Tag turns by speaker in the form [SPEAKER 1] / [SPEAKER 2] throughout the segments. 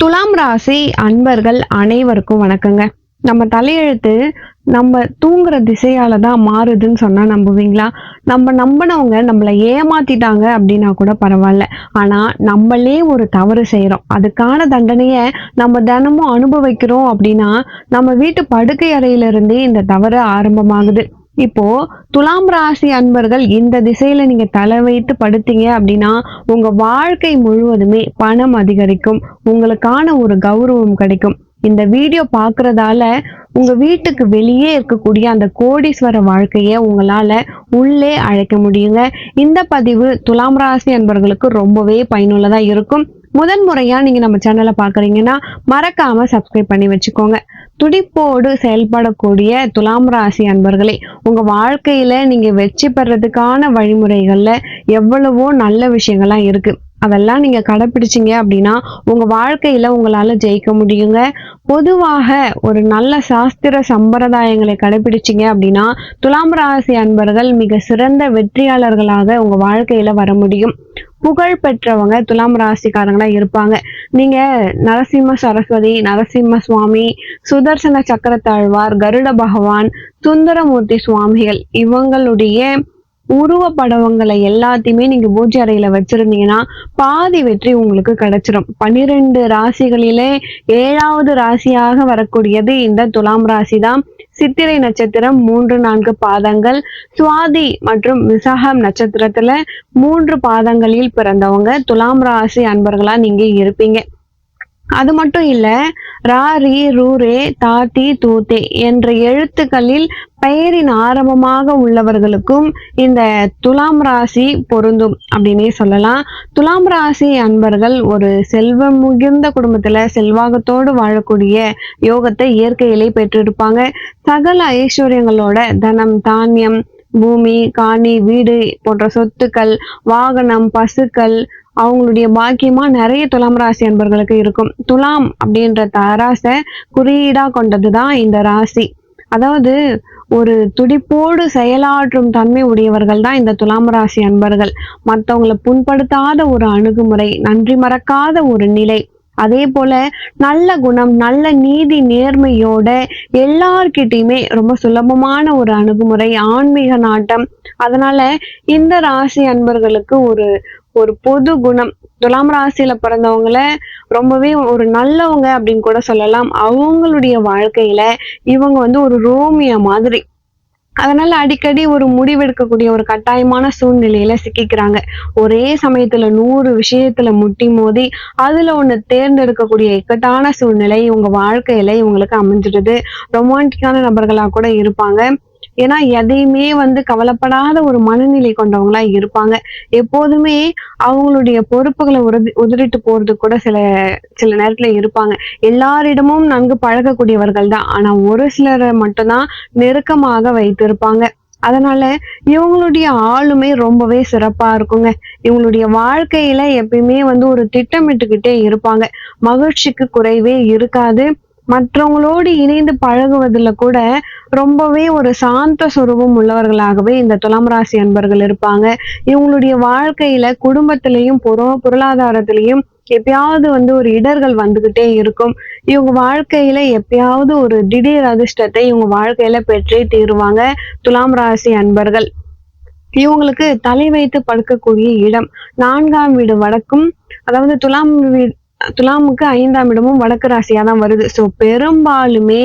[SPEAKER 1] துலாம் ராசி அன்பர்கள் அனைவருக்கும் வணக்கங்க. நம்ம தலையெழுத்து நம்ம தூங்குற திசையால தான் மாறுதுன்னு சொன்னா நம்புவீங்களா? நம்ம நம்பினவங்க நம்மளை ஏமாத்திட்டாங்க அப்படின்னா கூட பரவாயில்ல. ஆனா நம்மளே ஒரு தவறு செய்யறோம் அதுக்கான தண்டனையை நம்ம தினமும் அனுபவிக்கிறோம் அப்படின்னா நம்ம வீட்டு படுக்கை அறையில இருந்தே இந்த தவறு ஆரம்பமாகுது. இப்போ துலாம் ராசி அன்பர்கள் இந்த திசையில நீங்க தலை வைத்து படுத்தீங்க அப்படின்னா உங்க வாழ்க்கை முழுவதுமே பணம் அதிகரிக்கும். உங்களுக்கான ஒரு கௌரவம் கிடைக்கும். இந்த வீடியோ பார்க்கறதால உங்க வீட்டுக்கு வெளியே இருக்கக்கூடிய அந்த கோடீஸ்வர வாழ்க்கைய உங்களால உள்ளே அழைக்க முடியுங்க. இந்த பதிவு துலாம் ராசி அன்பர்களுக்கு ரொம்பவே பயனுள்ளதா இருக்கும். முதன் முறையா நீங்க நம்ம சேனலை பாக்குறீங்கன்னா மறக்காம சப்ஸ்கிரைப் பண்ணி வச்சுக்கோங்க. துடிப்போடு செயல்படக்கூடிய துலாம் ராசி அன்பர்களே உங்க வாழ்க்கையில நீங்க வெற்றி பெறதுக்கான வழிமுறைகள்ல எவ்வளவோ நல்ல விஷயங்கள்லாம் இருக்கு. அதெல்லாம் நீங்கள் கடைப்பிடிச்சீங்க அப்படின்னா உங்கள் வாழ்க்கையில் உங்களால் ஜெயிக்க முடியுங்க. பொதுவாக ஒரு நல்ல சாஸ்திர சம்பிரதாயங்களை கடைபிடிச்சீங்க அப்படின்னா துலாம் ராசி அன்பர்கள் மிக சிறந்த வெற்றியாளர்களாக உங்கள் வாழ்க்கையில் வர முடியும். புகழ் பெற்றவங்க துலாம் ராசிக்காரங்களா இருப்பாங்க. நீங்க நரசிம்ம சரஸ்வதி நரசிம்ம சுவாமி சுதர்சன சக்கரத்தாழ்வார் கருட பகவான் சுந்தரமூர்த்தி சுவாமிகள் இவங்களுடைய உருவ படவங்களை எல்லாத்தையுமே நீங்க பூஜை அறையில வச்சிருந்தீங்கன்னா பாதி வெற்றி உங்களுக்கு கிடைச்சிரும். பன்னிரெண்டு ராசிகளிலே ஏழாவது ராசியாக வரக்கூடியது இந்த துலாம் ராசி தான் சித்திரை நட்சத்திரம் மூன்று நான்கு பாதங்கள். சுவாதி மற்றும் விசாகம் நட்சத்திரத்துல மூன்று பாதங்களில் பிறந்தவங்க. துலாம் ராசி அன்பர்களா நீங்க இருப்பீங்க. அது மட்டும் இல்ல ரா ரீ ரூ ரே தா தி தூ தே என்ற எழுத்துக்களில் பெயரின் ஆரம்பமாக உள்ளவர்களுக்கும் இந்த துலாம் ராசி பொருந்தும் அப்படின்னே சொல்லலாம். துலாம் ராசி அன்பர்கள் ஒரு செல்வம் மிகுந்த குடும்பத்துல செல்வாகத்தோடு வாழக்கூடிய யோகத்தை இயற்கையிலே பெற்றிருப்பாங்க. சகல ஐஸ்வர்யங்களோட தனம் தானியம் பூமி காணி வீடு போன்ற சொத்துக்கள் வாகனம் பசுக்கள் அவங்களுடைய பாக்கியமா நிறைய துலாம் ராசி அன்பர்களுக்கு இருக்கும். துலாம் அப்படின்ற தராசை குறியீடா கொண்டதுதான் இந்த ராசி. அதாவது ஒரு துடிப்போடு செயலாற்றும் தன்மை உடையவர்கள் தான் இந்த துலாம் ராசி அன்பர்கள். மற்றவங்களை புண்படுத்தாத ஒரு அணுகுமுறை நன்றி மறக்காத ஒரு நிலை. அதே போல நல்ல குணம் நல்ல நீதி நேர்மையோட எல்லார்கிட்டையுமே ரொம்ப சுலபமான ஒரு அணுகுமுறை ஆன்மீக நாட்டம். அதனால இந்த ராசி அன்பர்களுக்கு ஒரு ஒரு பொது குணம். துலாம் ராசியில பிறந்தவங்கள ரொம்பவே ஒரு நல்லவங்க அப்படின்னு கூட சொல்லலாம். அவங்களுடைய வாழ்க்கையில இவங்க வந்து ஒரு ரோமியா மாதிரி. அதனால அடிக்கடி ஒரு முடிவெடுக்கக்கூடிய ஒரு கட்டாயமான சூழ்நிலையில சிக்கிக்கிறாங்க. ஒரே சமயத்துல நூறு விஷயத்துல முட்டி மோதி அதுல ஒண்ணு தேர்ந்தெடுக்கக்கூடிய இக்கட்டான சூழ்நிலை உங்க வாழ்க்கையில இவங்களுக்கு அமைஞ்சிடுது. ரொமான்டிக்கான நபர்களா கூட இருப்பாங்க. ஏன்னா எதையுமே வந்து கவலைப்படாத ஒரு மனநிலை கொண்டவங்களா இருப்பாங்க. எப்போதுமே அவங்களுடைய பொறுப்புகளை உறுதி உதறிட்டு போறது கூட சில சில நேரத்துல இருப்பாங்க. எல்லாரிடமும் நன்கு பழகக்கூடியவர்கள் தான். ஆனா ஒரு சிலரை மட்டும்தான் நெருக்கமாக வைத்திருப்பாங்க. அதனால இவங்களுடைய ஆளுமை ரொம்பவே சிறப்பா இருக்குங்க. இவங்களுடைய வாழ்க்கையில எப்பயுமே வந்து ஒரு திட்டமிட்டுக்கிட்டே இருப்பாங்க. மகிழ்ச்சிக்கு குறைவே இருக்காது. மற்றவங்களோடு இணைந்து பழகுவதில் கூட ரொம்பவே ஒரு சாந்த சுரூபம் உள்ளவர்களாகவே இந்த துலாம் ராசி அன்பர்கள் இருப்பாங்க. இவங்களுடைய வாழ்க்கையில குடும்பத்திலையும் பொரு பொருளாதாரத்திலையும் எப்பயாவது வந்து ஒரு இடர்கள் வந்துகிட்டே இருக்கும். இவங்க வாழ்க்கையில எப்பயாவது ஒரு திடீர் அதிர்ஷ்டத்தை இவங்க வாழ்க்கையில பெற்றே தீருவாங்க துலாம் ராசி அன்பர்கள். இவங்களுக்கு தலை வைத்து படுக்கக்கூடிய இடம் நான்காம் வீடு வடக்கும் அதாவது துலாம் வீடு துலாமுக்கு ஐந்தாம் இடமும் வடக்கு ராசியா தான் வருது. ஸோ பெரும்பாலுமே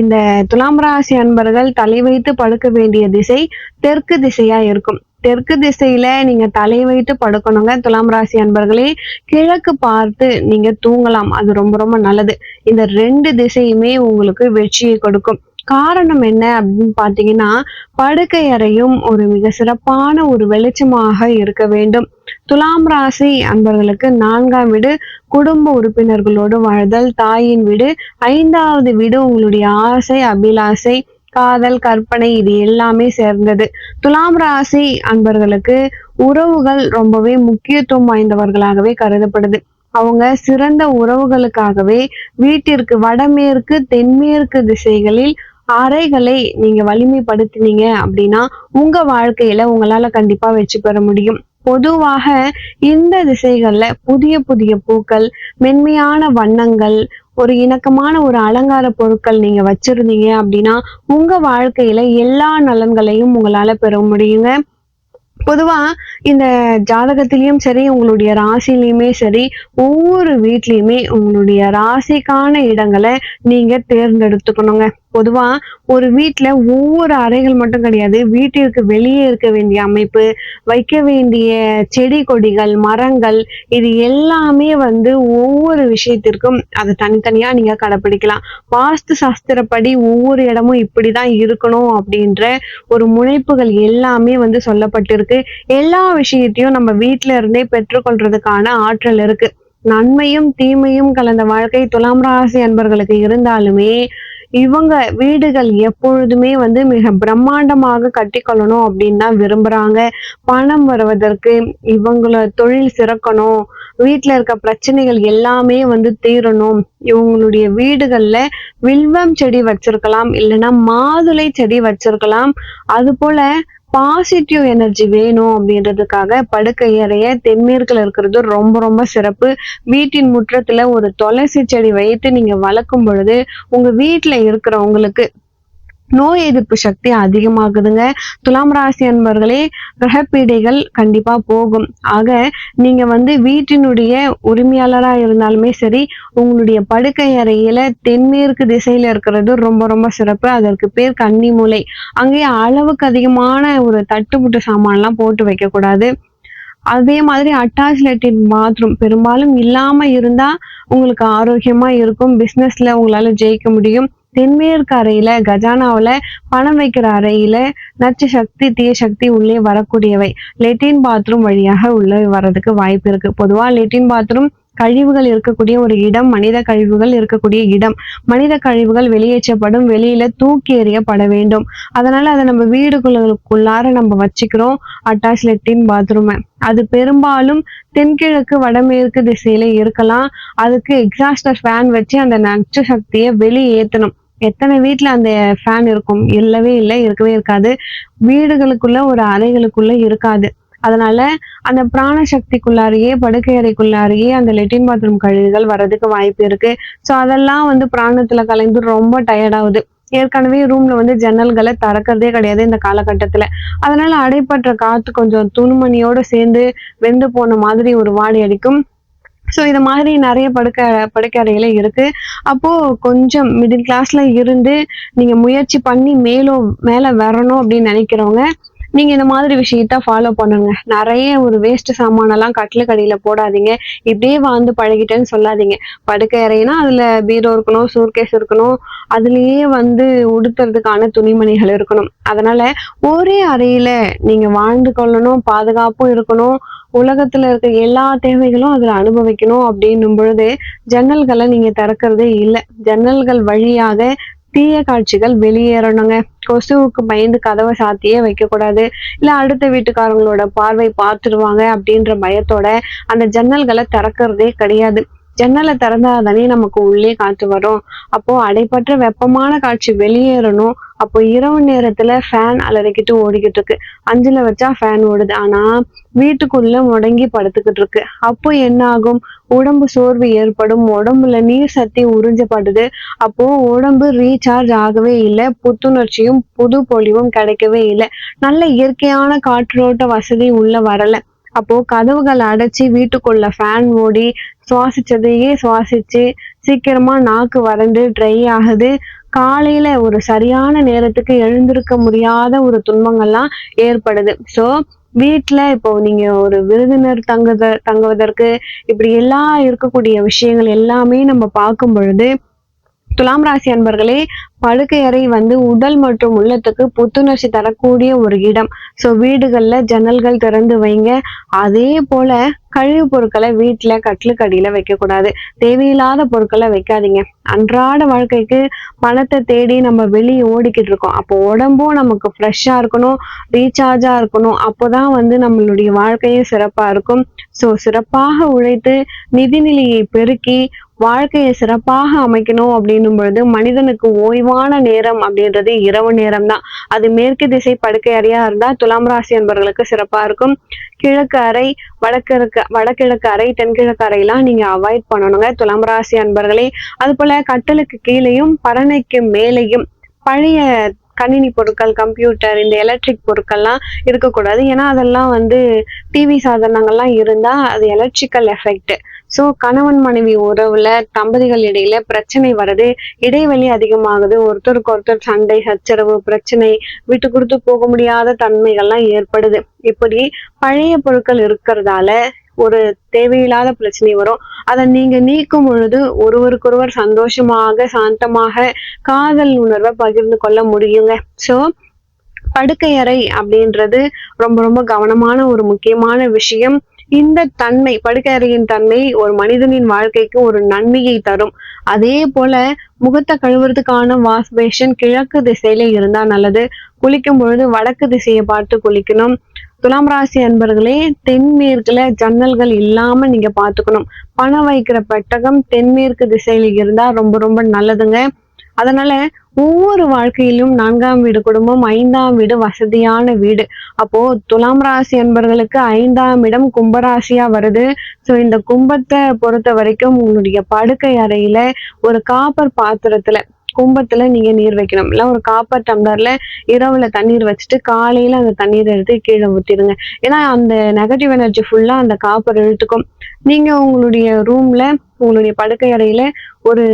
[SPEAKER 1] இந்த துலாம் ராசி அன்பர்கள் தலை வைத்து படுக்க வேண்டிய திசை தெற்கு திசையா இருக்கும். தெற்கு திசையில நீங்க தலை வைத்து படுக்கணுங்க. துலாம் ராசி அன்பர்களே கிழக்கு பார்த்து நீங்க தூங்கலாம். அது ரொம்ப ரொம்ப நல்லது. இந்த ரெண்டு திசையுமே உங்களுக்கு வெற்றியை கொடுக்கும். காரணம் என்ன அப்படின்னு பாத்தீங்கன்னா படுக்கை அறையும் ஒரு மிக சிறப்பான ஒரு வெளிச்சமாக இருக்க வேண்டும். துலாம் ராசி அன்பர்களுக்கு நான்காம் வீடு குடும்ப உறுப்பினர்களோடு வாழ்தல் தாயின் வீடு ஐந்தாவது வீடு உங்களுடைய ஆசை அபிலாசை காதல் கற்பனை இது எல்லாமே சேர்ந்தது. துலாம் ராசி அன்பர்களுக்கு உறவுகள் ரொம்பவே முக்கியத்துவம் வாய்ந்தவர்களாகவே கருதப்படுது. அவங்க சிறந்த உறவுகளுக்காகவே வீட்டிற்கு வடமேற்கு தென்மேற்கு திசைகளில் அறைகளை நீங்க வலிமைப்படுத்தினீங்க அப்படின்னா உங்க வாழ்க்கையில உங்களால கண்டிப்பா வெற்றி பெற முடியும். பொதுவாக இந்த திசைகள்ல புதிய புதிய பூக்கள் மென்மையான வண்ணங்கள் ஒரு இணக்கமான ஒரு அலங்கார பொருட்கள் நீங்க வச்சிருந்தீங்க அப்படின்னா உங்க வாழ்க்கையில எல்லா நலன்களையும் உங்களால பெற முடியுங்க. பொதுவா இந்த ஜாதகத்திலயும் சரி உங்களுடைய ராசிலையுமே சரி ஒவ்வொரு வீட்லயுமே உங்களுடைய ராசிக்கான இடங்களை நீங்க தேர்ந்தெடுத்துக்கணுங்க. பொதுவா ஒரு வீட்டில் ஒவ்வொரு அறைகள் மட்டும் கிடையாது. வீட்டிற்கு வெளியே இருக்க வேண்டிய அமைப்பு வைக்க வேண்டிய செடி கொடிகள் மரங்கள் இது எல்லாமே வந்து ஒவ்வொரு விஷயத்திற்கும் அதை தனித்தனியா நீங்க கடைப்பிடிக்கலாம். வாஸ்து சாஸ்திரப்படி ஒவ்வொரு இடமும் இப்படிதான் இருக்கணும் அப்படின்ற ஒரு முனைப்புகள் எல்லாமே வந்து சொல்லப்பட்டிருக்கு. எல்லா விஷயத்தையும் நம்ம வீட்டில இருந்தே பெற்றுக்கொள்றதுக்கான ஆற்றல் இருக்கு. நன்மையும் தீமையும் கலந்த வாழ்க்கை துலாம் ராசி அன்பர்களுக்கு இருந்தாலுமே இவங்க வீடுகள் எப்பொழுதுமே வந்து மிக பிரம்மாண்டமாக கட்டிக்கொள்ளணும் அப்படின்னு தான் விரும்புறாங்க. பணம் வருவதற்கு இவங்கள தொழில் சிறக்கணும். வீட்டில் இருக்க பிரச்சனைகள் எல்லாமே வந்து தீரணும். இவங்களுடைய வீடுகள்ல வில்வம் செடி வச்சிருக்கலாம் இல்லைன்னா மாதுளை செடி வச்சிருக்கலாம். அது போல பாசிட்டிவ் எனர்ஜி வேணும் அப்படின்றதுக்காக படுக்கை அறைய தென்மேற்குல இருக்கிறது ரொம்ப ரொம்ப சிறப்பு. வீட்டின் முற்றத்துல ஒரு துளசி செடி வைத்து நீங்க வளர்க்கும் பொழுது உங்க வீட்டுல இருக்கிறவங்களுக்கு நோய் எதிர்ப்பு சக்தி அதிகமாகுதுங்க. துலாம் ராசி அன்பர்களே கிரகப்பீடைகள் கண்டிப்பா போகும். ஆக நீங்க வந்து வீட்டினுடைய உரிமையாளரா இருந்தாலுமே சரி உங்களுடைய படுக்கை அறையில தென்மேற்கு திசையில இருக்கிறது ரொம்ப ரொம்ப சிறப்பு. அதற்கு பேர் கன்னி மூலை. அங்கேயே அளவுக்கு அதிகமான ஒரு தட்டுப்புட்டு சாமான்லாம் போட்டு வைக்க கூடாது அதே மாதிரி அட்டாச் லெட்டின் பாத்ரூம் பெரும்பாலும் இல்லாம இருந்தா உங்களுக்கு ஆரோக்கியமா இருக்கும். பிசினஸ்ல உங்களால ஜெயிக்க முடியும். தென்மேற்கு அறையில கஜானாவுல பணம் வைக்கிற அறையில நச்சு சக்தி தீய சக்தி உள்ளே வரக்கூடியவை. லெட்டின் பாத்ரூம் வழியாக உள்ளே வர்றதுக்கு வாய்ப்பு இருக்கு. பொதுவா லெட்டின் பாத்ரூம் கழிவுகள் இருக்கக்கூடிய ஒரு இடம் மனித கழிவுகள் இருக்கக்கூடிய இடம். மனித கழிவுகள் வெளியேற்றப்படும் வெளியில தூக்கி எறியப்பட வேண்டும். அதனால அதை நம்ம வீடுகளுக்குள்ளார நம்ம வச்சுக்கிறோம். அட்டாச் லெட்டின் பாத்ரூமை அது பெரும்பாலும் தென்கிழக்கு வடமேற்கு திசையில இருக்கலாம். அதுக்கு எக்ஸாஸ்டர் ஃபேன் வச்சு அந்த நச்சு சக்தியை வெளியேற்றணும் எத்தனை வீட்டில் அந்த ஃபேன் இருக்கும்? இல்லவே இல்லை இருக்கவே இருக்காது. வீடுகளுக்குள்ள ஒரு அறைகளுக்குள்ள இருக்காது. அதனால அந்த பிராண சக்திக்குள்ளாரையே படுக்கையறைக்குள்ளாரையே அந்த லெட்டின் பாத்ரூம் கழிவுகள் வர்றதுக்கு வாய்ப்பு இருக்கு. ஸோ அதெல்லாம் வந்து பிராணத்துல கலைந்து ரொம்ப டயர்ட் ஆகுது. ஏற்கனவே ரூம்ல வந்து ஜன்னல்களை திறக்கிறதே கிடையாது இந்த காலகட்டத்துல. அதனால அடைப்பட்ட காத்து கொஞ்சம் துணிமணியோட சேர்ந்து வெந்து போன மாதிரி ஒரு வாடி அடிக்கும். ஸோ இது மாதிரி நிறைய படுக்க படுக்கறைகள் இருக்கு. அப்போ கொஞ்சம் மிடில் கிளாஸ்ல இருந்து நீங்க முயற்சி பண்ணி மேலும் மேல வரணும் அப்படின்னு நினைக்கிறவங்க நீங்க இந்த மாதிரி விஷயத்த ஃபாலோ பண்ணுங்க. நிறைய ஒரு வேஸ்ட் சாமானெல்லாம் கட்டிலுக்கு கடியில போடாதீங்க. இப்படியே வாழ்ந்து பழகிட்டேன்னு சொல்லாதீங்க. படுக்கை அறைனா அதுல பீரோ இருக்கணும் சூர்கேஸ் இருக்கணும். அதுலயே வந்து உடுத்துறதுக்கான துணிமணிகள் இருக்கணும். அதனால ஒரே அறையில நீங்க வாழ்ந்து கொள்ளணும் பாதுகாப்பும் இருக்கணும். உலகத்துல இருக்க எல்லா தேவைகளும் அதுல அனுபவிக்கணும் அப்படின்னும் பொழுது ஜன்னல்களை நீங்க திறக்கிறதே இல்லை. ஜன்னல்கள் வழியாக தீய காட்சிகள் வெளியேறணுங்க. கொசுவுக்கு பயந்து கதவை சாத்தியே வைக்க கூடாது இல்ல அடுத்த வீட்டுக்காரங்களோட பார்வை பார்த்துருவாங்க அப்படின்ற பயத்தோட அந்த ஜன்னல்களை திறக்கிறதே கிடையாது. ஜன்னலை திறந்தாதானே நமக்கு உள்ளே காற்று வரும். அப்போ அடைப்பற்ற வெப்பமான காட்சி வெளியேறணும். அப்போ இரவு நேரத்துல ஃபேன் அலறிக்கிட்டு ஓடிக்கிட்டு இருக்கு. அஞ்சுல வச்சா ஃபேன் ஓடுது. ஆனா வீட்டுக்குள்ள முடங்கி படுத்துக்கிட்டு இருக்கு. அப்போ என்ன ஆகும்? உடம்பு சோர்வு ஏற்படும். உடம்புல நீர் சக்தி உறிஞ்சப்படுது. அப்போ உடம்பு ரீசார்ஜ் ஆகவே இல்லை. புத்துணர்ச்சியும் புது பொலிவும் கிடைக்கவே இல்லை. நல்ல இயற்கையான காற்றோட்ட வசதி உள்ள வரல. அப்போ கதவுகள் அடைச்சி வீட்டுக்குள்ள ஃபேன் ஓடி சுவாசிச்சதையே சுவாசிச்சு? சீக்கிரமா நாக்கு வறண்டு ட்ரை ஆகுது. காலையில ஒரு சரியான நேரத்துக்கு எழுந்திருக்க முடியாத ஒரு துன்பங்கள்லாம் ஏற்படுது. ஸோ வீட்டில் இப்போ நீங்க ஒரு விருந்தினர் தங்குத தங்குவதற்கு இப்படி எல்லாம் இருக்கக்கூடிய விஷயங்கள் எல்லாமே நம்ம பார்க்கும் பொழுது துலாம் ராசி அன்பர்களே படுக்கையறை வந்து உடல் மற்றும் உள்ளத்துக்கு புத்துணர்ச்சி தரக்கூடிய ஒரு இடம். ஸோ வீடுகளில் ஜன்னல்கள் திறந்து வைங்க. அதே போல கழிவுப் பொருட்களை வீட்டுல கட்டிலுக்கடியில வைக்கக்கூடாது. தேவையில்லாத பொருட்களை வைக்காதீங்க. அன்றாட வாழ்க்கைக்கு பணத்தை தேடி நம்ம வெளியே ஓடிக்கிட்டு இருக்கோம். அப்போ உடம்பும் நமக்கு ஃப்ரெஷ்ஷாக இருக்கணும் ரீசார்ஜாக இருக்கணும். அப்போ தான் வந்து நம்மளுடைய வாழ்க்கையும் சிறப்பாக இருக்கும். ஸோ சிறப்பாக உழைத்து நிதிநிலையை பெருக்கி வாழ்க்கையை சிறப்பாக அமைக்கணும் அப்படின்னும் பொழுது மனிதனுக்கு ஓய்வான நேரம் அப்படின்றது இரவு நேரம் தான் அது மேற்கு திசை படுக்கை அறையா இருந்தா துலாம் ராசி என்பவர்களுக்கு சிறப்பா இருக்கும். கிழக்கு அறை வடக்கிழக்கு வடகிழக்கு அறை தென்கிழக்கு அறையெல்லாம் நீங்க அவாய்ட் பண்ணணுங்க. துலாம் ராசி அன்பர்களே அது போல கட்டலுக்கு கீழேயும் பரணைக்கு மேலேயும் பழைய கணினி பொருட்கள் கம்ப்யூட்டர் இந்த எலக்ட்ரிக் பொருட்கள்லாம் இருக்கக்கூடாது. ஏன்னா அதெல்லாம் வந்து டிவி சாதனங்கள்லாம் இருந்தால் அது எலக்ட்ரிக்கல் எஃபெக்ட் ஸோ கணவன் மனைவி உறவுல தம்பதிகள் இடையில பிரச்சனை வருது இடைவெளி அதிகமாகுது. ஒருத்தருக்கு ஒருத்தர் சண்டை சச்சரவு பிரச்சனை விட்டு கொடுத்து போக முடியாத தன்மைகள்லாம் ஏற்படுது. இப்படி பழைய பொருட்கள் இருக்கிறதால ஒரு தேவையில்லாத பிரச்சனை வரும். அதை நீங்க நீக்கும் பொழுது ஒருவருக்கொருவர் சந்தோஷமாக சாந்தமாக காதல் உணர்வை பகிர்ந்து கொள்ள முடியுங்க. ஸோ படுக்கையறை அப்படின்றது ரொம்ப ரொம்ப கவனமான ஒரு முக்கியமான விஷயம். இந்த தன்மை படுக்கையறையின் தன்மை ஒரு மனிதனின் வாழ்க்கைக்கு ஒரு நன்மையை தரும். அதே போல முகத்தை கழுவுறதுக்கான வாஷ் பேஷன் கிழக்கு திசையில இருந்தா நல்லது. குளிக்கும் பொழுது வடக்கு திசையை பார்த்து குளிக்கணும். துலாம் ராசி அன்பர்களே தென்மேற்குல ஜன்னல்கள் இல்லாம நீங்க பாத்துக்கணும். பணம் வைக்கிற பெட்டகம் தென்மேற்கு திசையில இருந்தா ரொம்ப ரொம்ப நல்லதுங்க. அதனால ஒவ்வொரு வாழ்க்கையிலும் நான்காம் வீடு குடும்பம் ஐந்தாம் வீடு வசதியான வீடு. அப்போ துலாம் ராசி அன்பர்களுக்கு ஐந்தாம் இடம் கும்பராசியா வருது. ஸோ இந்த கும்பத்தை பொறுத்த வரைக்கும் உங்களுடைய படுக்கை அறையில ஒரு காப்பர் பாத்திரத்துல கும்பத்துல நீங்க நீர் வைக்கணும். இல்ல ஒரு காப்பர் டம்ளர்ல இரவுல தண்ணீர் வச்சுட்டு காலையில அந்த தண்ணீரை எடுத்து கீழே ஊத்திடுங்க. ஏன்னா அந்த நெகட்டிவ் எனர்ஜி ஃபுல்லா அந்த காப்பர் இழுத்துக்கும். நீங்க உங்களுடைய ரூம்ல உங்களுடைய படுக்கை அறையில ஒரு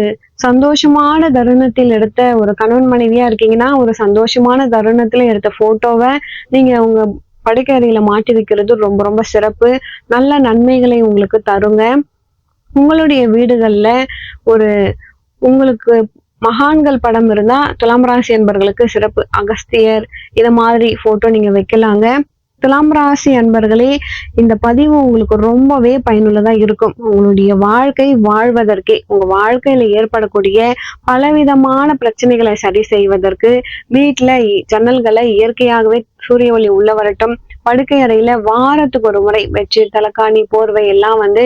[SPEAKER 1] சந்தோஷமான தருணத்தில் எடுத்த ஒரு கணவன் மனைவியா இருக்கீங்கன்னா ஒரு சந்தோஷமான தருணத்துல எடுத்த போட்டோவை நீங்க உங்க படுக்கை அறையில மாட்டி வைக்கிறது ரொம்ப ரொம்ப சிறப்பு. நல்ல நன்மைகளை உங்களுக்கு தருங்க. உங்களுடைய வீடுகள்ல ஒரு உங்களுக்கு மகான்கள் படம் இருந்தா துலாம் ராசி என்பர்களுக்கு சிறப்பு. அகஸ்தியர் இதை மாதிரி போட்டோ நீங்க வைக்கலாங்க. துலாம் ராசி அன்பர்களே இந்த பதிவு உங்களுக்கு ரொம்பவே பயனுள்ளதா இருக்கும். உங்களுடைய வாழ்க்கை வாழ்வதற்கே உங்க வாழ்க்கையில ஏற்படக்கூடிய பலவிதமான பிரச்சனைகளை சரி செய்வதற்கு வீட்டுல ஜன்னல்களை இயற்கையாகவே சூரிய ஒளி உள்ள வரட்டும். படுக்கை அறையில வாரத்துக்கு ஒரு முறை பெட்ஷீட் தலைக்காணி போர்வை எல்லாம் வந்து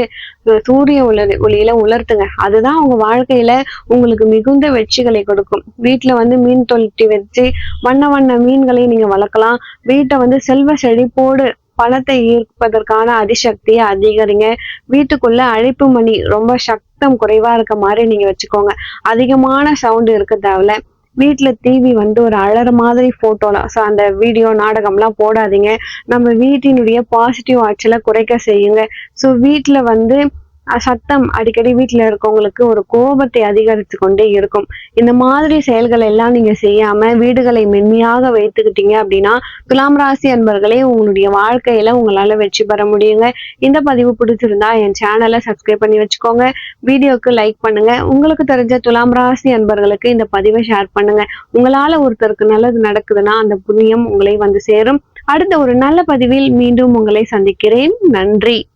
[SPEAKER 1] சூரிய ஒளி ஒளியில உலர்த்துங்க. அதுதான் உங்க வாழ்க்கையில உங்களுக்கு மிகுந்த வெற்றிகளை கொடுக்கும். வீட்டுல வந்து மீன் தொட்டி வச்சு வண்ண வண்ண மீன்களை நீங்க வளர்க்கலாம். வீட்டை வந்து செல்வ செழிப்போடு பணத்தை ஈர்ப்பதற்கான அதிசக்தியை அதிகரிங்க. வீட்டுக்குள்ள அழைப்பு மணி ரொம்ப சக்தம் குறைவா இருக்க மாதிரி நீங்க வச்சுக்கோங்க. அதிகமான சவுண்ட் இருக்க தேவையில்ல. வீட்டில் டிவி வந்து ஒரு அழற மாதிரி ஃபோட்டோலாம் ஸோ அந்த வீடியோ நாடகம்லாம் போடாதீங்க. நம்ம வீட்டினுடைய பாசிட்டிவ் ஆற்றலை குறைக்க செய்யுங்க. ஸோ வீட்டில் வந்து சத்தம் அடிக்கடி வீட்டுல இருக்கவங்களுக்கு ஒரு கோபத்தை அதிகரித்து கொண்டே இருக்கும். இந்த மாதிரி செயல்கள் எல்லாம் நீங்க செய்யாம வீடுகளை மென்மையாக வைத்துக்கிட்டீங்க அப்படின்னா துலாம் ராசி அன்பர்களே உங்களுடைய வாழ்க்கையில உங்களால வெற்றி பெற முடியுங்க. இந்த பதிவு பிடிச்சிருந்தா என் சேனலை சப்ஸ்கிரைப் பண்ணி வச்சுக்கோங்க. வீடியோக்கு லைக் பண்ணுங்க. உங்களுக்கு தெரிஞ்ச துலாம் ராசி அன்பர்களுக்கு இந்த பதிவை ஷேர் பண்ணுங்க. உங்களால ஒருத்தருக்கு நல்லது நடக்குதுன்னா அந்த புண்ணியம் உங்களை வந்து சேரும். அடுத்த ஒரு நல்ல பதிவில் மீண்டும் உங்களை சந்திக்கிறேன். நன்றி.